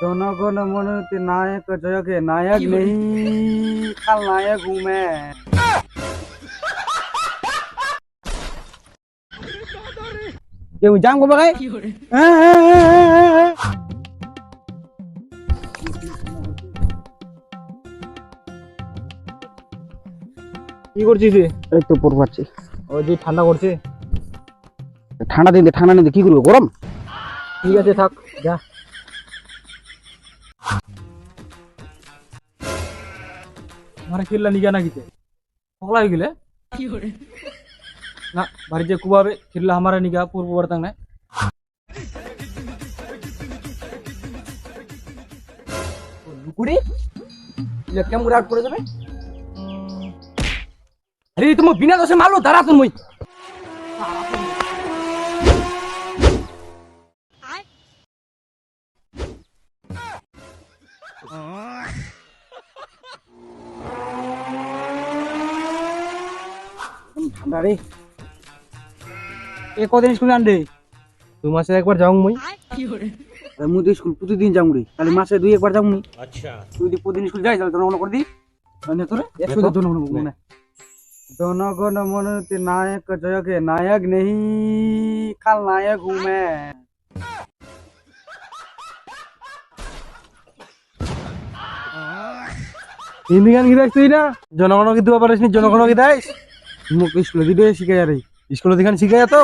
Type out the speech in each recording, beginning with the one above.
জনগণ মনোনীত নায়ক জয়কে নায়ক নেই কাল নায়ক मैं কেউ যাম কবে গাই কি করছিস রে? এই তো পড় পাচ্ছি। ওই যে ঠান্ডা করছে। ঠান্ডা দিন ঠান্ডা নিতে কি করব গরম? ঠিক আছে থাক যা। আমার খেললা নিগা না কিতে পগলা হয়ে গেলে? না বাড়ি যে কুবাবে খেললা আমার নিগা পূর্ব বর্তাং না কুড়ি কেমন করে আউট করে দেবে? আরে তুমি বিনা দোষে মারলো, দাঁড়া তুমি। মই ঠান্ডা রে। এ কদিন স্কুলে আনবে দু মাসে একবার যাও মই। মুই তো স্কুল প্রতিদিন যাব রে। তাহলে মাসে দুই একবার যাব নি আচ্ছা। তুই যদি প্রতিদিন স্কুল যাই তাহলে জনগণ করে দি মানে তোরে একশো দেখো। জনগণ মনে জনগণ মনোনীত নায়ক জয়কে নায়ক নেই কাল নায়ক मैं হিন্দি গান কি তুই না? জনগণকে দেওয়া পারিস নি জনগণকে দেয় মুখ স্কুলে দিবে শিখে রে স্কুলে দেখান শিখাই তো।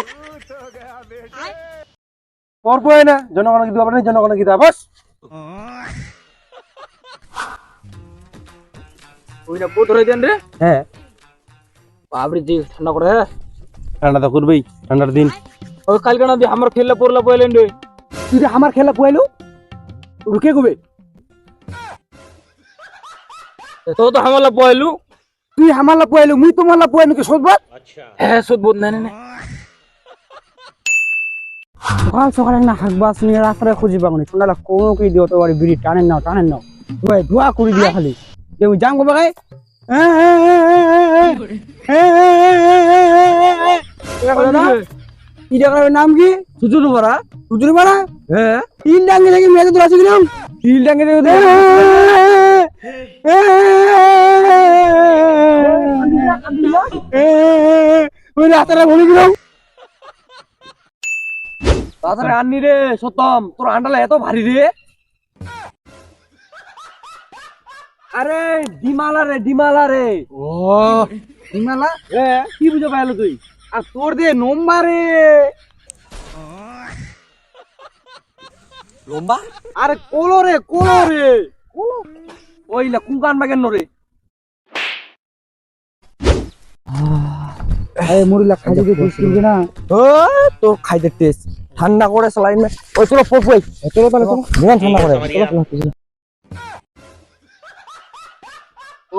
না জনগণকে দেওয়া পারিস জনগণকে দেওয়া বস। হয়ে দেন রে। হ্যাঁ। বাবরি যে ঠান্ডা করে ঠান্ডা তো করবেই ঠান্ডার দিন। ওই কালকে না দিয়ে আমার খেললে পড়লা পয়লেন রে। তুই আমার খেলা পুয়াইলু রুকে কবে তো তো হামলা পয়লু তুই হামালা পুয়াইলু মুই তো মালা পুয়াইলু কি সদবাদ হ্যাঁ সুদ বোধ না না সকাল সকালে না হাকবাস নিয়ে রাস্তায় খুঁজি পাবনি ঠান্ডা কোনো কি দিও তো বাড়ি টানেন নাও টানেন নাও ধোয়া ধোয়া করে দিয়া খালি কেউ যাম কবে গাই কি জায়গার নাম কি সুজুর পাড়া সুজুর পাড়া হ্যাঁ তিন ডাঙ্গে থেকে মেয়ে তো আছে কিরম তিন ডাঙ্গে থেকে ওই রাস্তাটা বলি কিরম তাছাড়া আননি রে সতম তোর আন্ডালা এত ভারী রে। আরে ডিমালা রে ডিমালা রে। ও। হিমালা হ্যাঁ কি বুঝে পাইলো তুই? আর তোর দে নম্বরে লম্বা আরে কোলো রে কোলো রে। ওই না কুকান বাগেন রে। আরে মুড়িলা খাই দিতে কিনবি না। ও তোর ঠান্ডা করে সালাইন মে ওই চলো পোপ ওই চলো তাহলে জীবন ঠান্ডা করে।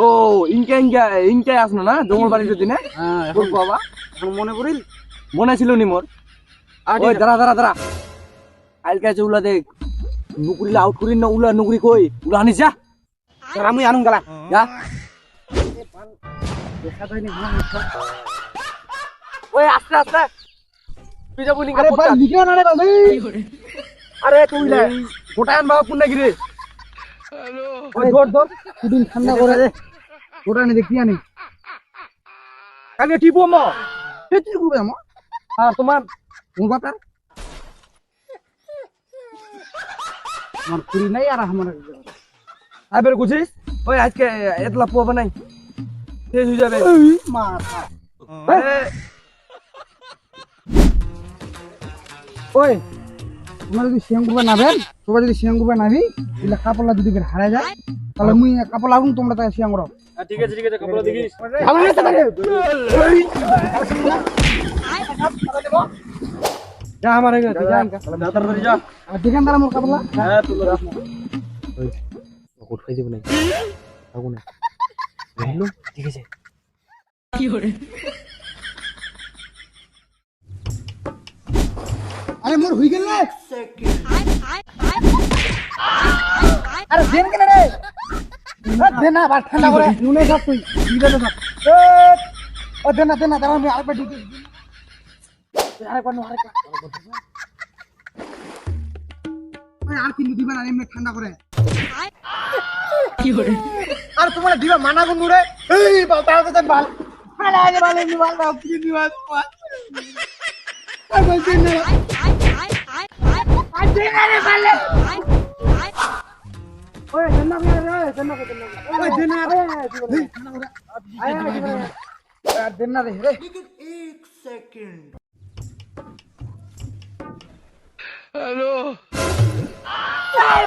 ও ইনকা ইনকা আসলো না জঙ্গল বাড়িতে দিনে হ্যাঁ এখন বাবা? এখন মনে করিল মনে ছিল নি মোর? ওই দাঁড়া দাঁড়া দাঁড়া। কালকে আছে উলা দেখ নুকুরি আউট করি না উলা নুকুরি কই? উলা আনিস যা। আমি আনুন গেলা যা। দেখা যায় না ওই আস্তে আস্তে। তুই যাব আরে ভাই লিখে না রে ভাই আরে তুই লে গোটা আন বাবা পুন্না গিরে ওই ধর ধর দুদিন ঠান্ডা করে রে ওটা নি দেখি আনি? কালকে টিপো ম কেতি করবে আমা আর তোমার মোর বাপটার আমার কুড়ি নাই আর আমার আইবার কুছিস ওই আজকে এতলা পোবা নাই শেষ হয়ে যাবে মাথা ওই তোমরা যদি করবে নাবেন সবাই যদি করবে নাবি তাহলে কাপড়লা যদি হারায় যায় তাহলে মুই কাপড় লাগুন তোমরা তাই হ্যাঁ, ঠিক আছে ঠিক আছে কাপড় দেখিস। যা আমার আগে তুই যা তাড়াতাড়ি যা আর দেখেন তারা মোর কাপড়লা হ্যাঁ তুই রাখ কোট খাই দেব নাই থাকো না বুঝলো ঠিক আছে আরে মোর হই গেল। আরে দেন কেন রে? দেন না ভাত ঠান্ডা করে। নুনে সব তুই দিলে তো সব এ, ও দেন না দেন না দাঁড়া আমি আরেকবার দিতে আরেকবার নো আরেকবার। আর কিন্তু দিবেন আর এমনি ঠান্ডা করে। আর তোমার মানা এই আরে তোমার আর বলছি না আর দিন আরে। বালে আর।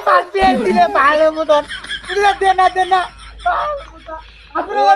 বাল দিয়ে দিলে ভালো মতন। দিলে দেনা দেনা আপনারা